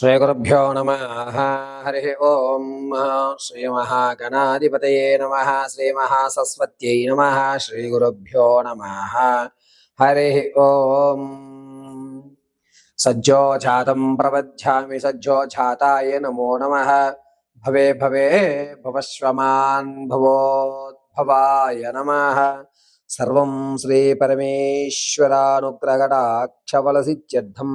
శ్రీగురుభ్యో నమ హరి ఓం శ్రీమహాగణాధిపతయే నమ శ్రీమహాసరస్వత్యై నమ శ్రీగురుభ్యో నమ హరి ఓం సజ్జోజాతం ప్రవధ్యామి సజ్జోజాతాయ నమో నమ భవే భవే భవశ్వమాన్ భవోద్భవాయ నమ సర్వం శ్రీ పరమేశ్వరానుగ్రహడాక్షవలసిత్యర్థం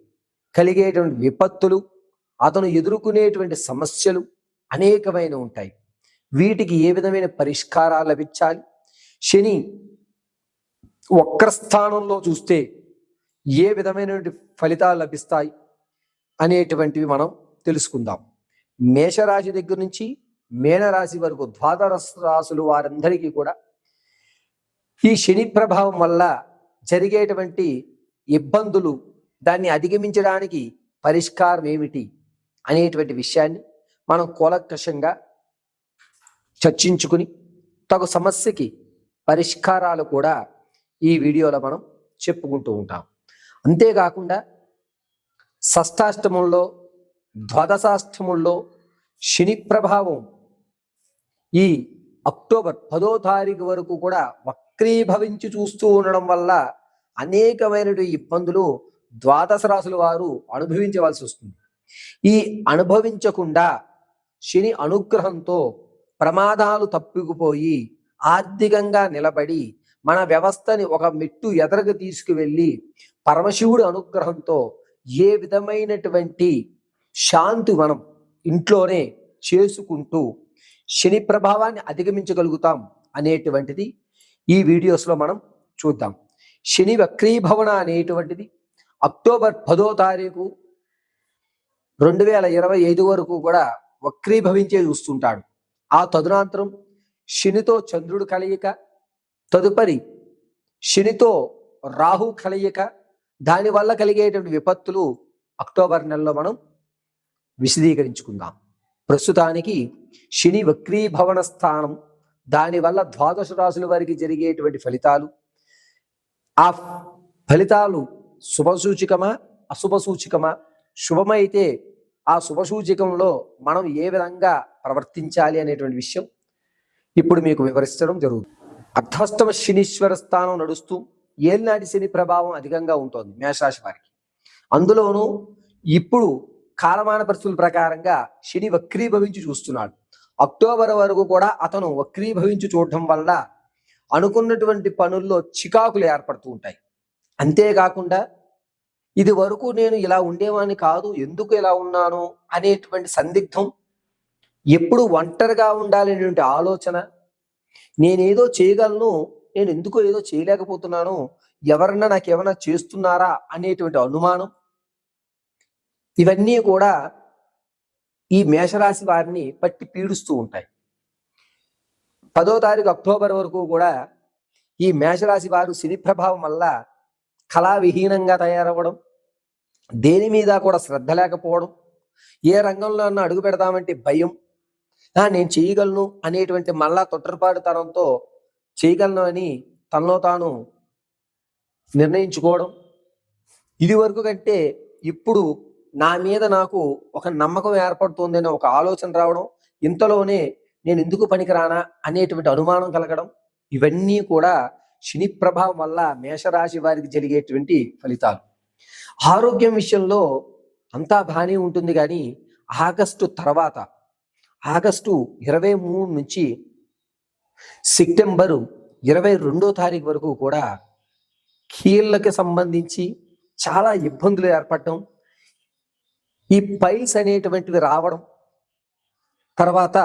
కలిగేటువంటి విపత్తులు అతను ఎదుర్కొనేటువంటి సమస్యలు అనేకమైన ఉంటాయి. వీటికి ఏ విధమైన పరిష్కారాలు లభించాలి? శని వక్ర స్థానంలో చూస్తే ఏ విధమైనటువంటి ఫలితాలు లభిస్తాయి అనేటువంటివి మనం తెలుసుకుందాం. మేషరాశి దగ్గర నుంచి మేనరాశి వరకు ద్వాదశ రాశులు వారందరికీ కూడా ఈ శని ప్రభావం వల్ల జరిగేటువంటి ఇబ్బందులు దాన్ని అధిగమించడానికి పరిష్కారం ఏమిటి అనేటువంటి విషయాన్ని మనం కూలకషంగా చర్చించుకుని తగు సమస్యకి పరిష్కారాలు కూడా ఈ వీడియోలో మనం చెప్పుకుంటూ ఉంటాం. అంతేకాకుండా షష్టాష్టముల్లో ద్వాదశాష్టముల్లో శని ప్రభావం ఈ అక్టోబర్ పదో తారీఖు వరకు కూడా వక్రీభవించి చూస్తూ ఉండడం వల్ల అనేకమైనటువంటి ఇబ్బందులు ద్వాదశ రాసుల వారు అనుభవించవలసి వస్తుంది. ఈ అనుభవించకుండా శని అనుగ్రహంతో ప్రమాదాలు తప్పికుపోయి ఆర్థికంగా నిలబడి మన వ్యవస్థని ఒక మెట్టు ఎదరకు తీసుకువెళ్ళి పరమశివుడి అనుగ్రహంతో ఏ విధమైనటువంటి శాంతి మనం ఇంట్లోనే చేసుకుంటూ శని ప్రభావాన్ని అధిగమించగలుగుతాం అనేటువంటిది ఈ వీడియోస్లో మనం చూద్దాం. శని వక్రీభవన అనేటువంటిది అక్టోబర్ పదో తారీఖు రెండు వేల ఇరవై ఐదు వరకు కూడా వక్రీభవించే చూస్తుంటాడు. ఆ తదునాంతరం శనితో చంద్రుడు కలయిక తదుపరి శనితో రాహు కలయిక దానివల్ల కలిగేటువంటి విపత్తులు అక్టోబర్ నెలలో మనం విశదీకరించుకుందాం. ప్రస్తుతానికి శని వక్రీభవన స్థానం దానివల్ల ద్వాదశ రాశుల వారికి జరిగేటువంటి ఫలితాలు ఆ ఫలితాలు శుభసూచికమా? అశుభసూచికమా? శుభమైతే ఆ శుభసూచికంలో మనం ఏ విధంగా ప్రవర్తించాలి అనేటువంటి విషయం ఇప్పుడు మీకు వివరించడం జరుగుతుంది. అర్ధాష్టమ శనీశ్వర స్థానం నడుస్తూ ఏలినాటి శని ప్రభావం అధికంగా ఉంటుంది మేషరాశి వారికి. అందులోనూ ఇప్పుడు కాలమాన పరిస్థితుల ప్రకారంగా శని వక్రీభవించి చూస్తున్నాడు. అక్టోబర్ వరకు కూడా అతను వక్రీభవించి చూడటం వల్ల అనుకున్నటువంటి పనుల్లో చికాకులు ఏర్పడుతూ ఉంటాయి. అంతేకాకుండా ఇది వరకు నేను ఇలా ఉండేవాడిని కాదు ఎందుకు ఇలా ఉన్నాను అనేటువంటి సందిగ్ధం ఎప్పుడు ఒంటరిగా ఉండాలనేటువంటి ఆలోచన. నేనేదో చేయగలను నేను ఎందుకు ఏదో చేయలేకపోతున్నాను ఎవరన్నా నాకు ఏమైనా చేస్తున్నారా అనేటువంటి అనుమానం. ఇవన్నీ కూడా ఈ మేషరాశి వారిని పట్టి పీడిస్తూ ఉంటాయి. పదో తారీఖు అక్టోబర్ వరకు కూడా ఈ మేషరాశి వారు శని ప్రభావం వల్ల కళావిహీనంగా తయారవ్వడం దేని మీద కూడా శ్రద్ధ లేకపోవడం ఏ రంగంలో అన్న అడుగు పెడదామంటే భయం. నేను చేయగలను అనేటువంటి మళ్ళా తొట్టరపాటుతనంతో చేయగలను అని తనలో తాను నిర్ణయించుకోవడం. ఇది వరకు కంటే ఇప్పుడు నా మీద నాకు ఒక నమ్మకం ఏర్పడుతుందని ఒక ఆలోచన రావడం ఇంతలోనే నేను ఎందుకు పనికిరానా అనేటువంటి అనుమానం కలగడం ఇవన్నీ కూడా శని ప్రభావం వల్ల మేషరాశి వారికి జరిగేటువంటి ఫలితాలు. ఆరోగ్యం విషయంలో అంతా బాగానే ఉంటుంది కానీ ఆగస్టు తర్వాత ఆగస్టు ఇరవై మూడు నుంచి సెప్టెంబరు ఇరవై రెండో తారీఖు వరకు కూడా కీళ్ళకి సంబంధించి చాలా ఇబ్బందులు ఏర్పడటం ఈ పైల్స్ అనేటువంటివి రావడం తర్వాత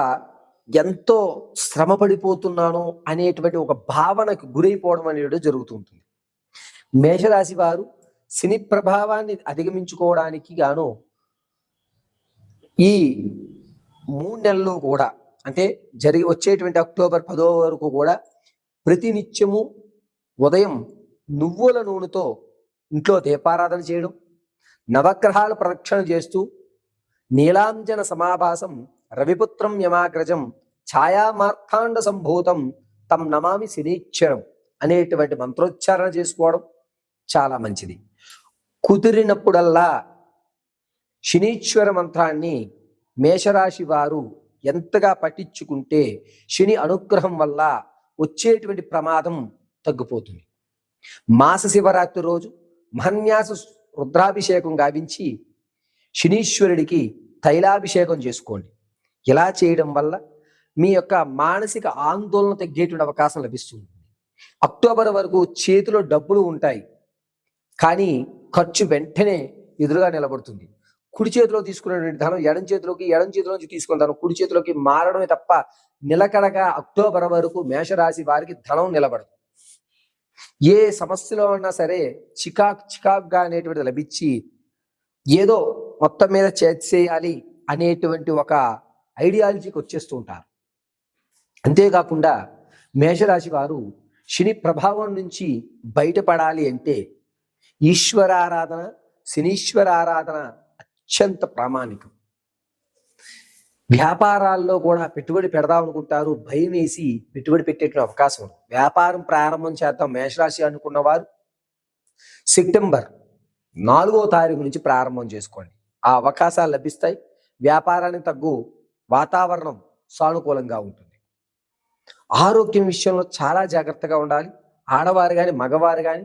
ఎంతో శ్రమ పడిపోతున్నాను అనేటువంటి ఒక భావనకు గురైపోవడం అనేది జరుగుతుంటుంది మేషరాశి వారు శని ప్రభావాన్ని అధిగమించుకోవడానికి గాను ఈ మూడు నెలలు కూడా అంటే జరిగి వచ్చేటువంటి అక్టోబర్ పదో వరకు కూడా ప్రతినిత్యము ఉదయం నువ్వుల నూనెతో ఇంట్లో దీపారాధన చేయడం నవగ్రహాల ప్రదక్షిణ చేస్తూ నీలాంజన సమాభాసం రవిపుత్రం యమాగ్రజం ఛాయామార్థాండ సంభూతం తం నమామి శనీశ్వరం అనేటువంటి మంత్రోచ్చారణ చేసుకోవడం చాలా మంచిది. కుదిరినప్పుడల్లా శనీశ్వర మంత్రాన్ని మేషరాశి వారు ఎంతగా పఠించుకుంటే శని అనుగ్రహం వల్ల వచ్చేటువంటి ప్రమాదం తగ్గిపోతుంది. మాస శివరాత్రి రోజు మహన్యాస రుద్రాభిషేకం గావించి శనీశ్వరుడికి తైలాభిషేకం చేసుకోండి. ఇలా చేయడం వల్ల మీ యొక్క మానసిక ఆందోళన తగ్గేటువంటి అవకాశం లభిస్తుంది. అక్టోబర్ వరకు చేతిలో డబ్బులు ఉంటాయి. కానీ ఖర్చు వెంటనే ఎదురుగా నిలబడుతుంది. కుడి చేతిలో తీసుకునేటువంటి ధనం ఎడం చేతిలోకి ఎడం చేతిలోంచి తీసుకున్న ధనం కుడి చేతిలోకి మారడమే తప్ప నిలకడగా అక్టోబర్ వరకు మేషరాశి వారికి ధనం నిలబడదు. ఏ సమస్యలో ఉన్నా సరే చికాక్ చికాక్గా అనేటువంటిది లభించి ఏదో మొత్తం మీద చేసేయాలి అనేటువంటి ఒక ఐడియాలజీకి వచ్చేస్తూ ఉంటారు. అంతేకాకుండా మేషరాశి వారు శని ప్రభావం నుంచి బయటపడాలి అంటే ఈశ్వర ఆరాధన శనీశ్వర ఆరాధన అత్యంత ప్రామాణికం. వ్యాపారాల్లో కూడా పెట్టుబడి పెడదాం అనుకుంటారు భయం వేసి పెట్టుబడి పెట్టేటువంటి అవకాశం ఉంది వ్యాపారం ప్రారంభం చేద్దాం మేషరాశి అనుకున్న వారు సెప్టెంబర్ నాలుగో తారీఖు నుంచి ప్రారంభం చేసుకోండి. ఆ అవకాశాలు లభిస్తాయి. వ్యాపారానికి తగ్గు వాతావరణం సానుకూలంగా ఉంటుంది. ఆరోగ్యం విషయంలో చాలా జాగ్రత్తగా ఉండాలి. ఆడవారు కానీ మగవారు కానీ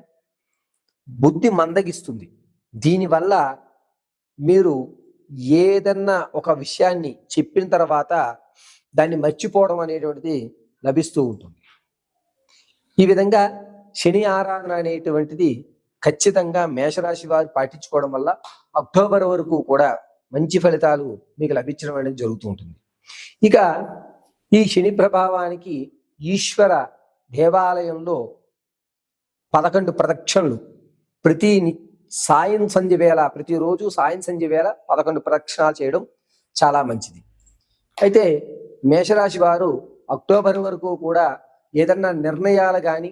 బుద్ధి మందగిస్తుంది. దీనివల్ల మీరు ఏదన్నా ఒక విషయాన్ని చెప్పిన తర్వాత దాన్ని మర్చిపోవడం అనేటువంటిది లభిస్తూ ఉంటుంది. ఈ విధంగా శని ఆరాధన అనేటువంటిది ఖచ్చితంగా మేషరాశి వారు పాటించుకోవడం వల్ల అక్టోబర్ వరకు కూడా మంచి ఫలితాలు మీకు లభించడం అనేది జరుగుతూ ఉంటుంది. ఇక ఈ శని ప్రభావానికి ఈశ్వర దేవాలయంలో పదకొండు ప్రదక్షిణలు. ప్రతి సాయం సంధ్య వేళ ప్రతిరోజు సాయం సంధ్య వేళ పదకొండు ప్రదక్షిణాలు చేయడం చాలా మంచిది. అయితే మేషరాశి వారు అక్టోబర్ వరకు కూడా ఏదన్నా నిర్ణయాలు కానీ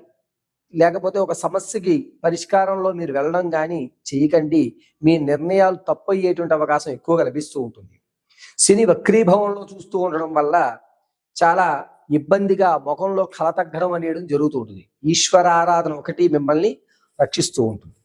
లేకపోతే ఒక సమస్యకి పరిష్కారంలో మీరు వెళ్ళడం కానీ చేయకండి. మీ నిర్ణయాలు తప్పు అయ్యేటువంటి అవకాశం ఎక్కువగా లభిస్తూ ఉంటుంది. శని వక్రీభవంలో చూస్తూ ఉండడం వల్ల చాలా ఇబ్బందిగా ముఖంలో కల తగ్గడం అనేది జరుగుతూ ఉంటుంది. ఈశ్వర ఆరాధన ఒకటి మిమ్మల్ని రక్షిస్తూ ఉంటుంది.